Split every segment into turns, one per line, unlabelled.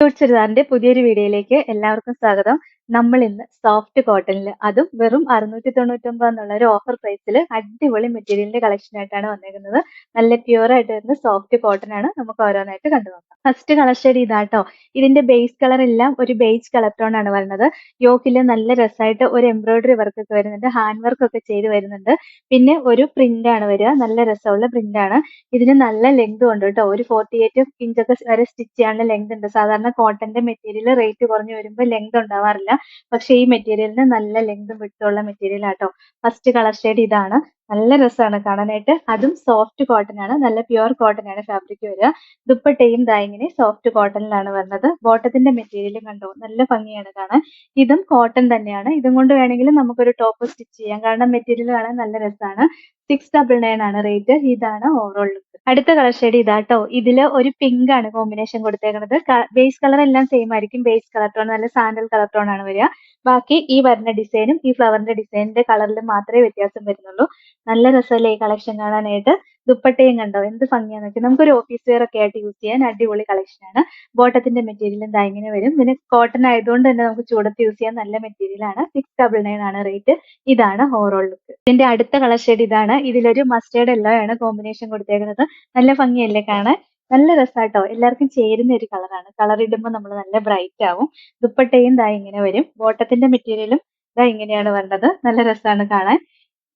ചുരിദാറിന്റെ പുതിയൊരു വീഡിയോയിലേക്ക് എല്ലാവർക്കും സ്വാഗതം. നമ്മൾ ഇന്ന് സോഫ്റ്റ് കോട്ടണിൽ അതും വെറും അറുന്നൂറ്റി തൊണ്ണൂറ്റൊമ്പത് എന്നുള്ള ഒരു ഓഫർ പ്രൈസിൽ അടിപൊളി മെറ്റീരിയലിന്റെ കളക്ഷൻ ആയിട്ടാണ് വന്നിരിക്കുന്നത് നല്ല പ്യുവർ ആയിട്ട് വരുന്ന സോഫ്റ്റ് കോട്ടൺ ആണ് നമുക്ക് ഓരോന്നായിട്ട് കണ്ടു നോക്കാം. ഫസ്റ്റ് കളക്ഷൻ ഇതാട്ടോ. ഇതിന്റെ ബേസ് കളർ എല്ലാം ഒരു ബേജ് കളർ ടോൺ ആണ് വരുന്നത്. യോക്കിൽ നല്ല രസമായിട്ട് ഒരു എംബ്രോയിഡറി വർക്ക് ഒക്കെ വരുന്നുണ്ട്. ഹാൻഡ് വർക്ക് ഒക്കെ ചെയ്ത് വരുന്നുണ്ട്. പിന്നെ ഒരു പ്രിന്റ് ആണ് വരിക. നല്ല രസമുള്ള പ്രിന്റ് ആണ്. ഇതിന് നല്ല ലെങ്ത് ഉണ്ട് കേട്ടോ. ഒരു ഫോർട്ടി എയ്റ്റ് ഇഞ്ചൊക്കെ വരെ സ്റ്റിച്ച് ചെയ്യാനുള്ള ലെങ്ത് ഉണ്ട്. സാധാരണ കോട്ടന്റെ മെറ്റീരിയൽ റേറ്റ് കുറഞ്ഞു വരുമ്പോൾ ലെങ്ത് ഉണ്ടാവാറില്ല. പക്ഷെ ഈ മെറ്റീരിയലിന് നല്ല ലെങ്തും വിട്ടുള്ള മെറ്റീരിയൽ ആട്ടോ. ഫസ്റ്റ് കളർ ഷെയ്ഡ് ഇതാണ്. നല്ല രസമാണ് കാണാനായിട്ട്. അതും സോഫ്റ്റ് കോട്ടൺ ആണ്. നല്ല പ്യുവർ കോട്ടൺ ആണ് ഫാബ്രിക് വരിക. ദുപ്പട്ടയും ദാ സോഫ്റ്റ് കോട്ടണിലാണ് വരുന്നത് ബോട്ടത്തിന്റെ മെറ്റീരിയലും കണ്ടോ? നല്ല ഭംഗിയാണ് കാണാൻ. ഇതും കോട്ടൺ തന്നെയാണ്. ഇതും കൊണ്ട് വേണമെങ്കിൽ നമുക്കൊരു ടോപ്പ് സ്റ്റിച്ച് ചെയ്യാം. കാരണം മെറ്റീരിയൽ കാണാൻ നല്ല രസമാണ് സിക്സ് ഡബിൾ നയൻ ആണ് റേറ്റ് ഇതാണ് ഓവറോൾ ലുക്ക് അടുത്ത കളർ ഷെയ്ഡ് ഇതാട്ടോ. ഇതിൽ ഒരു പിങ്ക് ആണ് കോമ്പിനേഷൻ കൊടുത്തേക്കുന്നത് ബേസ് കളർ എല്ലാം സെയിം ആയിരിക്കും. ബേസ് കളർ ടോൺ നല്ല സാൻഡൽ കളർ ടോൺ ആണ് വരിക. ബാക്കി ഈ വരുന്ന ഡിസൈനും ഈ ഫ്ലവറിന്റെ ഡിസൈനിന്റെ കളറിൽ മാത്രമേ വ്യത്യാസം വരുന്നുള്ളൂ. നല്ല രസമല്ലേ ഈ കളക്ഷൻ കാണാനായിട്ട്? ദുപ്പട്ടയും കണ്ടോ? എന്ത് ഭംഗിയാന്ന് വെച്ചാൽ നമുക്കൊരു ഓഫീസ് വെയർ ഒക്കെ ആയിട്ട് യൂസ് ചെയ്യാൻ അടിപൊളി കളക്ഷൻ ആണ്. ബോട്ടത്തിന്റെ മെറ്റീരിയലും എന്താ ഇങ്ങനെ വരും. പിന്നെ കോട്ടൺ ആയതുകൊണ്ട് തന്നെ നമുക്ക് ചൂടത്ത് യൂസ് ചെയ്യാൻ നല്ല മെറ്റീരിയൽ ആണ്. സിക്സ് ഡബിൾ നയൻ ആണ് റേറ്റ് ഇതാണ് ഓവറോൾ ലുക്ക് ഇതിന്റെ അടുത്ത കളർ ഷെയ്ഡ് ഇതാണ്. ഇതിലൊരു മസ്റ്റേർഡ് എല്ലോ ആണ് കോമ്പിനേഷൻ കൊടുത്തേക്കുന്നത്. നല്ല ഭംഗിയല്ലേ കാണാൻ? നല്ല രസാട്ടോ. എല്ലാവർക്കും ചേരുന്ന ഒരു കളറാണ് കളർ ഇടുമ്പോൾ നമ്മൾ നല്ല ബ്രൈറ്റ് ആവും. ദുപ്പട്ടയും ദാ ഇങ്ങനെ വരും. ബോട്ടത്തിന്റെ മെറ്റീരിയലും ദാ ഇങ്ങനെയാണ് വരേണ്ടത് നല്ല രസമാണ് കാണാൻ.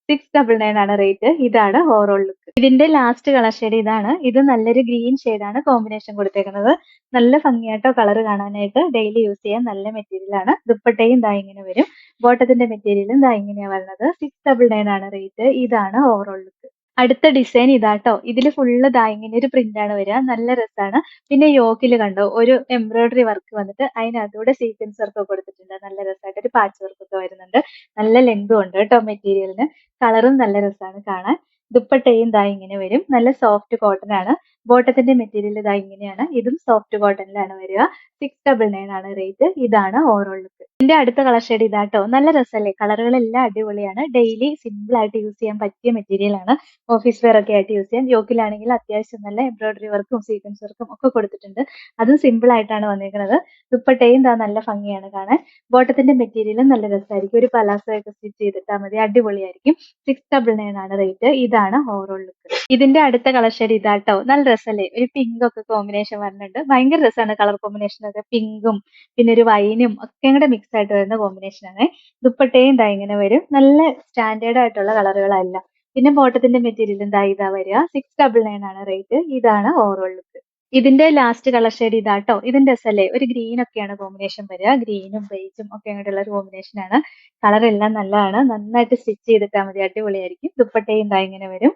സിക്സ് ഡബിൾ നയൻ ആണ് റേറ്റ് ഇതാണ് ഓവറോൾ ലുക്ക് ഇതിന്റെ ലാസ്റ്റ് കളർ ഷെയ്ഡ് ഇതാണ്. ഇത് നല്ലൊരു ഗ്രീൻ ആണ് കോമ്പിനേഷൻ കൊടുത്തേക്കുന്നത്. നല്ല ഭംഗിയായിട്ടോ കളർ കാണാനായിട്ട് ഡെയിലി യൂസ് ചെയ്യാൻ നല്ല മെറ്റീരിയൽ ആണ്. ദുപ്പട്ടയും ദാ ഇങ്ങനെ വരും. ബോട്ടത്തിന്റെ മെറ്റീരിയലും ദാ ഇങ്ങനെയാണ് വരുന്നത് സിക്സ് ഡബിൾ നയൻ ആണ് റേറ്റ് ഇതാണ് ഓവറോൾ ലുക്ക് അടുത്ത ഡിസൈൻ ഇതാട്ടോ. ഇതിൽ ഫുള്ള് ദാ ഇങ്ങനെ ഒരു പ്രിന്റ് ആണ് വരിക. നല്ല രസമാണ് പിന്നെ യോക്കിൽ കണ്ടോ ഒരു എംബ്രോയിഡറി വർക്ക് വന്നിട്ട് അതിനകത്തൂടെ സീക്വൻസ് വർക്ക് കൊടുത്തിട്ടുണ്ട്. നല്ല രസമായിട്ട് ഒരു പാച്ച് വർക്ക് ഒക്കെ വരുന്നുണ്ട്. നല്ല ലെങ്തും ഉണ്ട് കേട്ടോ മെറ്റീരിയലിന് കളറും നല്ല രസമാണ് കാണാൻ. ദുപ്പട്ടയും ദാ ഇങ്ങനെ വരും. നല്ല സോഫ്റ്റ് കോട്ടൺ ആണ്. ബോട്ടത്തിന്റെ മെറ്റീരിയൽ ഇതാ ഇങ്ങനെയാണ്. ഇതും സോഫ്റ്റ് കോട്ടണിലാണ് വരിക. സിക്സ് ഡബിൾ നയൻ ആണ് റേറ്റ് ഇതാണ് ഓവറോൾ ലുക്ക് ഇതിന്റെ അടുത്ത കളർ ഷെയ്ഡ് ഇതാട്ടോ. നല്ല രസമല്ലേ കളറുകളെല്ലാം അടിപൊളിയാണ്. ഡെയിലി സിമ്പിൾ ആയിട്ട് യൂസ് ചെയ്യാൻ പറ്റിയ മെറ്റീരിയൽ ആണ്. ഓഫീസ് വെയർ ഒക്കെ ആയിട്ട് യൂസ് ചെയ്യാൻ യോക്കിലാണെങ്കിൽ അത്യാവശ്യം നല്ല എംബ്രോയിഡറി വർക്കും സീക്വൻസ് വർക്കും ഒക്കെ കൊടുത്തിട്ടുണ്ട്. അതും സിമ്പിൾ ആയിട്ടാണ് വന്നിരിക്കുന്നത് ദുപ്പട്ടയും ഇതാ നല്ല ഭംഗിയാണ് കാണാൻ. ബോട്ടത്തിന്റെ മെറ്റീരിയലും നല്ല രസമായിരിക്കും. ഒരു പലാസോ ഒക്കെ സ്റ്റിച്ച് ചെയ്തിട്ടാൽ മതി. അടിപൊളിയായിരിക്കും. സിക്സ് ഡബിൾ നയൻ ആണ് റേറ്റ് ഇതാണ് ഓവറോൾ ലുക്ക് ഇതിന്റെ അടുത്ത കളർ ഷെയ്ഡ് ഇതാട്ടോ. നല്ല രസമല്ലേ ഒരു പിങ്ക് ഒക്കെ കോമ്പിനേഷൻ വരുന്നുണ്ട് ഭയങ്കര രസമാണ് കളർ കോമ്പിനേഷൻ ഒക്കെ. പിങ്കും പിന്നെ ഒരു വൈനും ഒക്കെ കൂടെ മിക്സ് ആയിട്ട് വരുന്ന കോമ്പിനേഷൻ ആണ്. ദുപ്പട്ടയും ദാ ഇങ്ങനെ വരും. നല്ല സ്റ്റാൻഡേർഡ് ആയിട്ടുള്ള കളറുകളല്ല പിന്നെ ബോട്ടത്തിന്റെ മെറ്റീരിയലും ദാ ഇതാ വരിക. സിക്സ് ഡബിൾ നയൻ ആണ് റേറ്റ് ഇതാണ് ഓവറോൾ ലുക്ക് ഇതിന്റെ ലാസ്റ്റ് കളർ ഷെയ്ഡ് ഇതാട്ടോ ഇതിന്റെ രസമല്ലേ ഒരു ഗ്രീൻ ഒക്കെയാണ് കോമ്പിനേഷൻ വരിക. ഗ്രീനും ബേജും ഒക്കെ അങ്ങോട്ടുള്ള ഒരു കോമ്പിനേഷൻ ആണ്. കളർ എല്ലാം നല്ലതാണ്. നന്നായിട്ട് സ്റ്റിച്ച് ചെയ്തിട്ടാൽ മതി. അടിപൊളിയായിരിക്കും. ദുപ്പട്ടയും ദാ ഇങ്ങനെ വരും.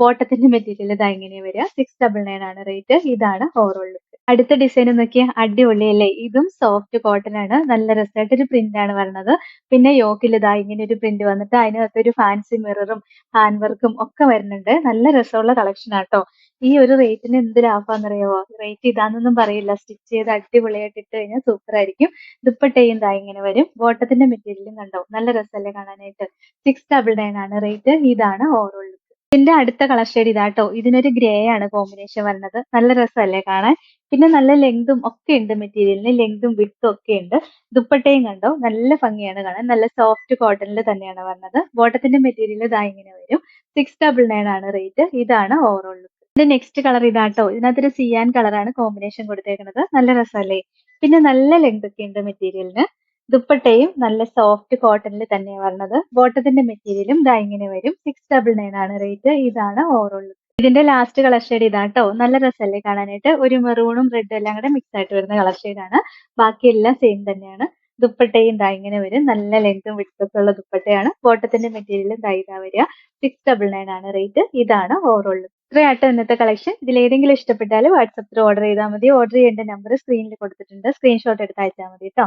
ബോട്ടത്തിന്റെ മെറ്റീരിയൽ ഇതാ ഇങ്ങനെ വരിക. സിക്സ് ഡബിൾ നയൻ ആണ് റേറ്റ് ഇതാണ് ഓവറോൾ ലുക്ക് അടുത്ത ഡിസൈൻ നോക്കിയാൽ അടിപൊളി അല്ലേ? ഇതും സോഫ്റ്റ് കോട്ടൺ ആണ്. നല്ല രസമായിട്ട് ഒരു പ്രിന്റ് ആണ് വരുന്നത് പിന്നെ യോക്കിൽ ഇതാ ഇങ്ങനെ ഒരു പ്രിന്റ് വന്നിട്ട് അതിനകത്ത് ഒരു ഫാൻസി മിററും ഹാൻഡ് വർക്കും ഒക്കെ വരുന്നുണ്ട്. നല്ല രസമുള്ള കളക്ഷൻ ആട്ടോ. ഈ ഒരു റേറ്റിന് എന്ത് ലാഭാന്നറിയാവോ റേറ്റ് ഇതാന്നൊന്നും പറയില്ല. സ്റ്റിച്ച് ചെയ്ത് അടിപൊളിയായിട്ട് ഇട്ട് കഴിഞ്ഞാൽ സൂപ്പർ ആയിരിക്കും. ദുപ്പട്ടയും ഇതാ ഇങ്ങനെ വരും. ബോട്ടത്തിന്റെ മെറ്റീരിയലും കണ്ടോ? നല്ല രസമല്ലേ കാണാനായിട്ട്. സിക്സ് ഡബിൾ നയൻ ആണ് റേറ്റ് ഇതാണ് ഓവറോൾ ഇതിന്റെ അടുത്ത കളർ ഷെയ്ഡ് ഇതാട്ടോ. ഇതിനൊരു ഗ്രേ ആണ് കോമ്പിനേഷൻ വരുന്നത്. നല്ല രസമല്ലേ കാണാൻ? പിന്നെ നല്ല ലെങ്തും ഒക്കെ ഉണ്ട് മെറ്റീരിയലിന് ലെങ്തും വിട്ടും ഒക്കെ ഉണ്ട്. ദുപ്പട്ടയും കണ്ടോ? നല്ല ഭംഗിയാണ് കാണാൻ. നല്ല സോഫ്റ്റ് കോട്ടണിൽ തന്നെയാണ് വരുന്നത്. ബോട്ടത്തിന്റെ മെറ്റീരിയൽ ഇതാ ഇങ്ങനെ വരും. സിക്സ് ഡബിൾ നയൻ ആണ് റേറ്റ് ഇതാണ് ഓവറോൾ ലുക്ക് ഇതിന്റെ നെക്സ്റ്റ് കളർ ഇതാട്ടോ. ഇതിനകത്തൊരു സിയാൻ കളറാണ് കോമ്പിനേഷൻ കൊടുത്തേക്കുന്നത്. നല്ല രസമല്ലേ? പിന്നെ നല്ല ലെങ്ത് ഒക്കെ ഉണ്ട് മെറ്റീരിയലിന് ദുപ്പട്ടയും നല്ല സോഫ്റ്റ് കോട്ടണിൽ തന്നെയാണ് വരുന്നത് ബോട്ടത്തിന്റെ മെറ്റീരിയലും ഇതാ ഇങ്ങനെ വരും. സിക്സ് ഡബിൾ നയൻ ആണ് റേറ്റ് ഇതാണ് ഓവറോൾ ഇതിന്റെ ലാസ്റ്റ് കളർ ഷെയ്ഡ് ഇതാട്ടോ നല്ല രസമല്ലേ കാണാനായിട്ട്. ഒരു മെറൂണും റെഡും എല്ലാം കൂടെ മിക്സ് ആയിട്ട് വരുന്ന കളർ ഷെയ്ഡാണ് ബാക്കിയെല്ലാം സെയിം തന്നെയാണ്. ദുപ്പട്ടയും ഇതാ ഇങ്ങനെ വരും. നല്ല ലെങ്തും വിട്ടൊക്കെ ഉള്ള ദുപ്പട്ടയാണ്. ബോട്ടത്തിന്റെ മെറ്റീരിയലും ദാ ഇതാ വരിക. സിക്സ് ഡബിൾ നയൻ ആണ് റേറ്റ് ഇതാണ് ഓവറോൾ ഇത്രയാട്ടോ ഇന്നത്തെ കളക്ഷൻ ഇതിലേതെങ്കിലും ഇഷ്ടപ്പെട്ടാൽ വാട്സപ്പിൽ ഓർഡർ ചെയ്താൽ മതി. ഓർഡർ ചെയ്യേണ്ട നമ്പർ സ്ക്രീനിൽ കൊടുത്തിട്ടുണ്ട്. സ്ക്രീൻഷോട്ട് എടുത്ത് അയച്ചാൽ മതി കേട്ടോ